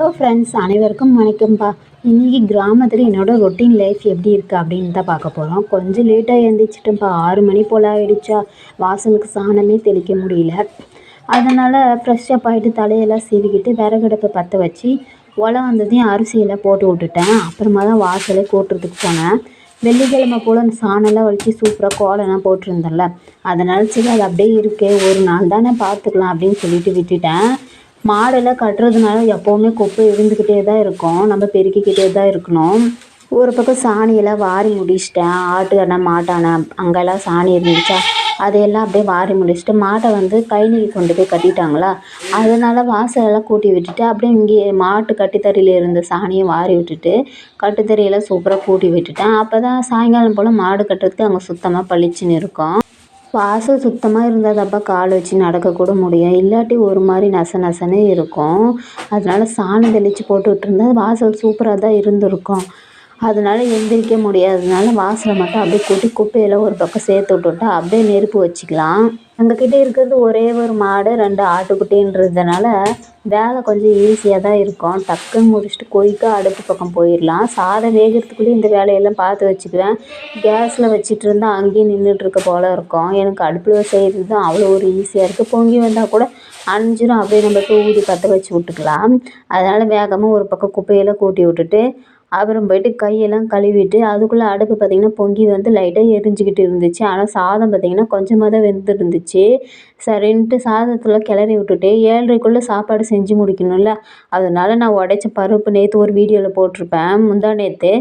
Hello friends அனைவருக்கும் வணக்கம்ப்பா. இன்றைக்கி கிராமத்தில் என்னோட ரொட்டீன் லைஃப் எப்படி இருக்குது அப்படின்னு தான் பார்க்க போகிறோம் கொஞ்சம் லேட்டாக எழுந்திரிச்சிட்டேன்ப்பா ஆறு மணி போல் ஆகிடுச்சா வாசலுக்கு சாணமே தெளிக்க முடியல. அதனால் ஃப்ரெஷ் அப் ஆகிட்டு தலையெல்லாம் சீவிக்கிட்டு விறகடுப்பை பற்ற வச்சு ஒலை வந்ததையும் அரிசியெல்லாம் போட்டு விட்டுட்டேன். அப்புறமா தான் வாசலே கூட்டுறதுக்கு போனேன். வெள்ளிக்கிழமை போல் அந்த சாணம்லாம் வலிச்சு சூப்பராக கோலம்லாம் போட்டிருந்தேன்ல. அதனால் சரி அது அப்படியே இருக்கே. ஒரு நாள் தானே பார்த்துக்கலாம் அப்படின்னு சொல்லிட்டு விட்டுட்டேன். மாடெல்லாம் கட்டுறதுனால எப்போவுமே குப்பை இருந்துக்கிட்டே தான் இருக்கும். நம்ம பெருக்கிக்கிட்டே தான் இருக்கணும். ஒரு பக்கம் சாணியெல்லாம் வாரி முடிச்சிட்டேன். ஆட்டு அணை மாட்டான அங்கெல்லாம் சாணி இருந்துச்சா? அதையெல்லாம் அப்படியே வாரி முடிச்சுட்டு மாட்டை வந்து கழனிக்கு கொண்டு போய் கட்டிட்டாங்களா? அதனால் வாசலெல்லாம் கூட்டி விட்டுட்டு அப்படியே இங்கேயே மாட்டு கட்டுத்தறியில் இருந்த சாணியை வாரி விட்டுட்டு கட்டுத்தறியெல்லாம் சூப்பராக கூட்டி விட்டுட்டேன். அப்போ தான் சாயங்காலம் போல் மாடு கட்டுறதுக்கு அங்கே சுத்தமாக பளிச்சுன்னு இருக்கும். வாசல் சுத்தமாக இருந்தால் தான்ப்பா கால் வச்சு நடக்கக்கூட முடியும். இல்லாட்டி ஒரு மாதிரி நச நசன்னு இருக்கும். அதனால சாணம் தெளித்து போட்டு விட்டுருந்தா வாசல் சூப்பராக தான் இருந்திருக்கும். அதனால எந்திரிக்க முடியாததுனால வாசலை மட்டும் அப்படியே கூட்டி குப்பையெல்லாம் ஒரு பக்கம் சேர்த்து விட்டுட்டா அப்படியே நெருப்பு வச்சுக்கலாம். எங்கக்கிட்ட இருக்கிறது ஒரே ஒரு மாடு ரெண்டு ஆட்டுக்குட்டின்றதுனால வேலை கொஞ்சம் ஈஸியாக தான் இருக்கும். டக்குன்னு முடிச்சுட்டு குயிக்காக அடுப்பு பக்கம் போயிடலாம். சாதம் வேகிறதுக்குள்ளேயும் இந்த வேலையெல்லாம் பார்த்து வச்சுக்குவேன். கேஸில் வச்சுட்டு இருந்தால் அங்கேயே நின்றுட்டுருக்க போல் இருக்கும். எனக்கு அடுப்பில் செய்கிறது தான் அவ்வளோ ஒரு ஈஸியாக இருக்குது பொங்கி வந்தால் கூட அஞ்சிரும் அப்படியே நம்ம ஊதி பற்ற வச்சு விட்டுக்கலாம். அதனால் வேகமாக ஒரு பக்கம் குப்பையெல்லாம் கூட்டி விட்டுட்டு அப்புறம் போயிட்டு கையெல்லாம் கழுவிட்டு அதுக்குள்ளே அடுப்பு பார்த்திங்கன்னா பொங்கி வந்து லைட்டாக எரிஞ்சுக்கிட்டு இருந்துச்சு. ஆனால் சாதம் பார்த்திங்கன்னா கொஞ்சமாக தான் வெந்துருந்துச்சு. சரின்ட்டு சாதத்தில் கிளறி விட்டுட்டு ஏழரைக்குள்ளே சாப்பாடு செஞ்சு முடிக்கணும்ல. அதனால் நான் உடைச்ச பருப்பு நேற்று ஒரு வீடியோவில் போட்டிருப்பேன். முந்தா நேற்று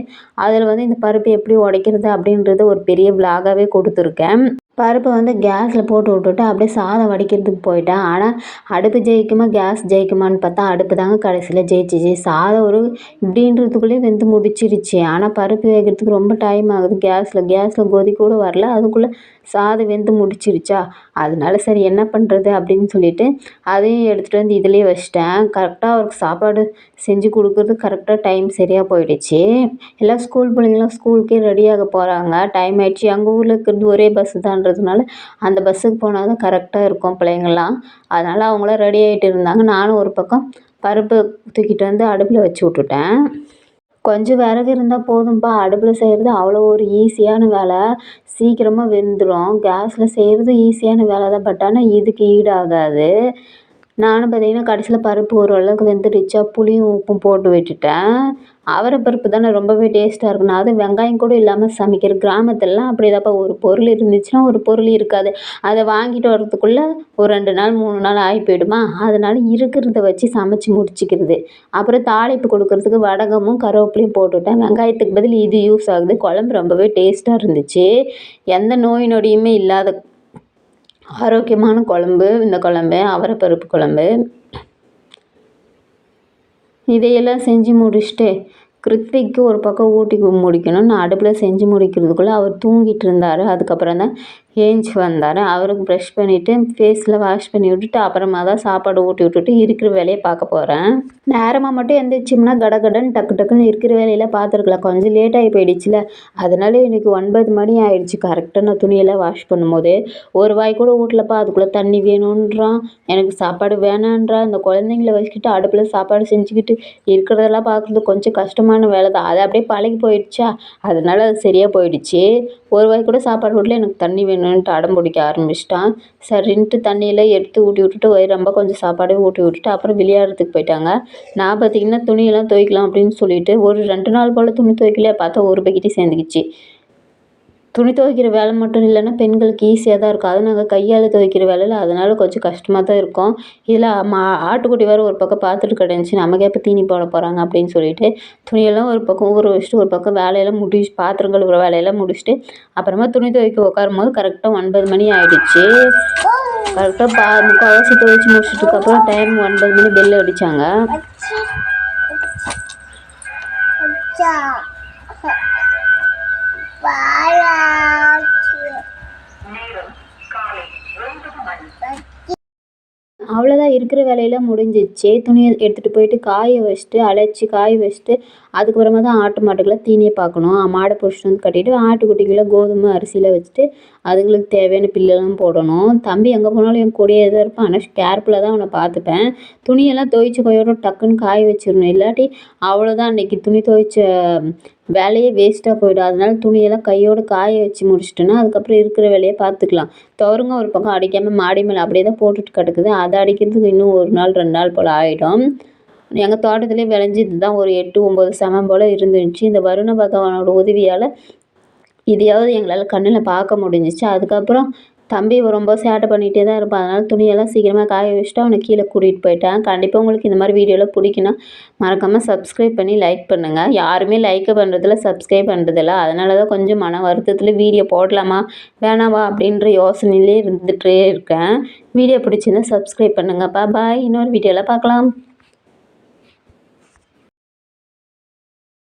அதில் வந்து இந்த பருப்பு எப்படி உடைக்கிறது அப்படின்றது ஒரு பெரிய விலாகாகவே கொடுத்துருக்கேன். பருப்பை வந்து கேஸில் போட்டு விட்டுட்டு அப்படியே சாதம் வடிக்கிறதுக்கு போயிட்டேன். ஆனால் அடுப்பு ஜெயிக்குமா கேஸ் ஜெயிக்குமான்னு பார்த்தா அடுப்பு தாங்க கடைசியில் ஜெயிச்சிச்சு. சாதம் ஒரு இப்படின்றதுக்குள்ளேயே வெந்து முடிச்சிருச்சு. ஆனால் பருப்பு வேகிறதுக்கு ரொம்ப டைம் ஆகுது. கேஸில் கேஸில் கொதி கூட வரல. அதுக்குள்ளே சாதம் வெந்து முடிச்சிருச்சா? அதனால சரி என்ன பண்ணுறது அப்படின்னு சொல்லிட்டு அதையும் எடுத்துகிட்டு வந்து இதிலே வச்சிட்டேன். கரெக்டாக அவருக்கு சாப்பாடு செஞ்சு கொடுக்குறது கரெக்டாக டைம் சரியாக போயிடுச்சு. எல்லாம் ஸ்கூல் பிள்ளைங்களாம் ஸ்கூலுக்கே ரெடியாக போகிறாங்க டைம் ஆயிடுச்சு. எங்கள் ஊரில் இருக்கிறது ஒரே பஸ்ஸு தான்றதுனால அந்த பஸ்ஸுக்கு போனால் தான் கரெக்டாக இருக்கும் பிள்ளைங்கள்லாம். அதனால் அவங்களாம் ரெடி ஆகிட்டு இருந்தாங்க. நானும் ஒரு பக்கம் பருப்பு தூக்கிட்டு வந்து அடுப்பில் வச்சு விட்டுட்டேன். கொஞ்சம் விறகு இருந்தால் போதும்ப்பா அடுப்பில் செய்கிறது அவ்வளோ ஒரு ஈஸியான வேலை. சீக்கிரமாக வெந்துடும் கேஸில் செய்கிறது ஈஸியான வேலை தான் பட் ஆனால் இதுக்கு ஈடாகாது. நானும் பார்த்தீங்கன்னா கடைசியில் பருப்பு ஓரளவுக்கு வெந்துடுச்சா புளியும் உப்பும் போட்டு விட்டுட்டேன். அவரை பருப்பு தானே ரொம்பவே டேஸ்ட்டாக இருக்கும். நான் அதுவும் வெங்காயம் கூட இல்லாமல் சமைக்கிற கிராமத்துலலாம் அப்படிதான்ப்பா ஒரு பொருள் இருந்துச்சுன்னா ஒரு பொருள் இருக்காது. அதை வாங்கிட்டு வர்றதுக்குள்ளே ஒரு ரெண்டு நாள் மூணு நாள் ஆகி போயிடுமா? அதனால் இருக்கிறத வச்சு சமைச்சி முடிச்சிக்கிறது. அப்புறம் தாளிப்பு கொடுக்கறதுக்கு வடகமும் கருவேப்பிலையும் போட்டுவிட்டேன் வெங்காயத்துக்கு பதில் இது யூஸ் ஆகுது. குழம்பு ரொம்பவே டேஸ்ட்டாக இருந்துச்சு. எந்த நோய் நொடியுமே இல்லாத ஆரோக்கியமான குழம்பு இந்த குழம்பு அவரைப்பருப்பு குழம்பு. இதையெல்லாம் செஞ்சு முடிச்சுட்டு கிருத்திக்கு ஒரு பக்கம் ஊட்டி முடிக்கணும் நான் அடுப்பில் செஞ்சு முடிக்கிறதுக்குள்ளே அவர் தூங்கிட்டு இருந்தார். அதுக்கப்புறம் தான் ஏஞ்சி வந்தார். அவருக்கு ப்ரஷ் பண்ணிவிட்டு ஃபேஸில் வாஷ் பண்ணி விட்டுட்டு அப்புறமா தான் சாப்பாடு ஊட்டி விட்டுட்டு இருக்கிற வேலையை பார்க்க போகிறேன் நேரமாக மட்டும் எந்திரிச்சோம்னா கடன் டக்கு டக்குன்னு இருக்கிற வேலையெல்லாம் பார்த்துருக்கலாம். கொஞ்சம் லேட்டாகி போயிடுச்சுல. அதனால எனக்கு ஒன்பது மணி ஆயிடுச்சு. கரெக்டாக நான் துணியெல்லாம் வாஷ் பண்ணும்போது. ஒரு வாய் கூட ஊட்டலப்பா அதுக்குள்ளே தண்ணி வேணுன்றான் எனக்கு சாப்பாடு வேணான்றான். இந்த குழந்தைங்கள வச்சுக்கிட்டு அடுப்பில் சாப்பாடு செஞ்சுக்கிட்டு இருக்கிறதெல்லாம் பார்க்குறது கொஞ்சம் கஷ்டமான வேலை தான் அது அப்படியே பழகி போயிடுச்சா? அதனால அது சரியாக போயிடுச்சு. ஒரு வாய் கூட சாப்பாடு ஊட்டல எனக்கு தண்ணி வேணும்ன்ட்டு அடம் பிடிக்க ஆரம்பிச்சிட்டான் சரின்ட்டு தண்ணியெல்லாம் எடுத்து ஊட்டி விட்டுட்டு வயிறு ரொம்ப கொஞ்சம் சாப்பாடே ஊட்டி விட்டுட்டு அப்புறம் விளையாடுறதுக்கு போயிட்டாங்க. நான் பார்த்திங்கன்னா துணியெல்லாம் துவைக்கலாம் அப்படின்னு சொல்லிட்டு ஒரு ரெண்டு நாள் போல் துணி துவைக்கல பார்த்தா ஒரு பக்கெட்டே சேர்ந்துக்கிச்சு. துணி துவைக்கிற வேலை மட்டும் இல்லைன்னா பெண்களுக்கு ஈஸியாக தான் இருக்கும். அதுவும் நாங்கள் கையால் துவைக்கிற வேலையில் அதனால் கொஞ்சம் கஷ்டமாக தான் இருக்கும். இதில் மா ஆட்டுக்குட்டி வேறு ஒரு பக்கம் பார்த்துட்டு கிடந்துச்சு. நமக்கு எப்போ தீனி போட போகிறாங்க அப்படின்னு சொல்லிட்டு துணியெல்லாம் ஒரு பக்கம் ஊற வச்சுட்டு ஒரு பக்கம் வேலையெல்லாம் முடிச்சு பாத்திரம் கழுவுற வேலையெல்லாம் முடிச்சுட்டு அப்புறமா துணி துவைக்க உட்காரும் போது கரெக்டாக ஒன்பது மணி ஆகிடுச்சு கரெக்டாக பா முக்கால்வாசி துவைச்சி முடிச்சிட்டுக்கப்புறம் டைம் ஒன்பது மணி பெல் அடித்தாங்க அவ்வளோதான் இருக்கிற வேலையெல்லாம் முடிஞ்சிச்சு துணியை எடுத்துகிட்டு போயிட்டு காய வச்சுட்டு அழைச்சி காய வச்சுட்டு அதுக்கப்புறமா தான் ஆட்டு மாட்டுக்கெல்லாம் தீனியை பார்க்கணும். மாடை பிடிச்சிட்டு வந்து கட்டிட்டு ஆட்டுக்குட்டிகளை கோதுமை அரிசியில் வச்சுட்டு அதுங்களுக்கு தேவையான பில்லெல்லாம் போடணும். தம்பி எங்கே போனாலும் என் கூடயே தான் இருப்பான். ஆனால் கேர்ஃபுல்லாக தான் அவனை பார்த்துப்பேன். துணியெல்லாம் துவைச்சி கையோட டக்குன்னு காய வச்சிடணும். இல்லாட்டி அவ்வளோதான் அன்றைக்கி துணி துவைச்ச வேலையே வேஸ்ட்டாக போயிடும். அதனால் துணியெல்லாம் கையோடு காய வச்சு முடிச்சிட்டோன்னா அதுக்கப்புறம் இருக்கிற வேலையை பார்த்துக்கலாம். துவரங்க ஒரு பக்கம் அடிக்காமல் மாடி மேலே அப்படியே தான் போட்டுட்டு கிடக்குது. அதை அடிக்கிறதுக்கு இன்னும் ஒரு நாள் ரெண்டு நாள் போல் ஆகிடும் எங்கள் தோட்டத்திலே விளைஞ்சது தான் ஒரு எட்டு ஒம்பது சமம் போல் இருந்துச்சு. இந்த வருண பகவானோட உதவியால் இதையாவது எங்களால் கண்ணில் பார்க்க முடிஞ்சிச்சு. அதுக்கப்புறம் தம்பி ரொம்ப சேட்டை பண்ணிகிட்டே தான் இருப்பான். அதனால் துணியெல்லாம் சீக்கிரமாக காய வச்சுட்டு அவனை கீழே கூட்டிகிட்டு போயிட்டேன். கண்டிப்பாக உங்களுக்கு இந்த மாதிரி வீடியோலாம் பிடிக்குன்னா மறக்காமல் சப்ஸ்கிரைப் பண்ணி லைக் பண்ணுங்கள் யாருமே லைக் பண்ணுறதில்ல சப்ஸ்கிரைப் பண்ணுறதில்ல அதனால தான் கொஞ்சம் மன வருத்தத்தில் வீடியோ போடலாமா? வேணாவா? அப்படின்ற யோசனையிலே இருந்துகிட்டே இருக்கேன். வீடியோ பிடிச்சிருந்தா சப்ஸ்கிரைப் பண்ணுங்கப்பா. பாய் இன்னொரு வீடியோவில் பார்க்கலாம்.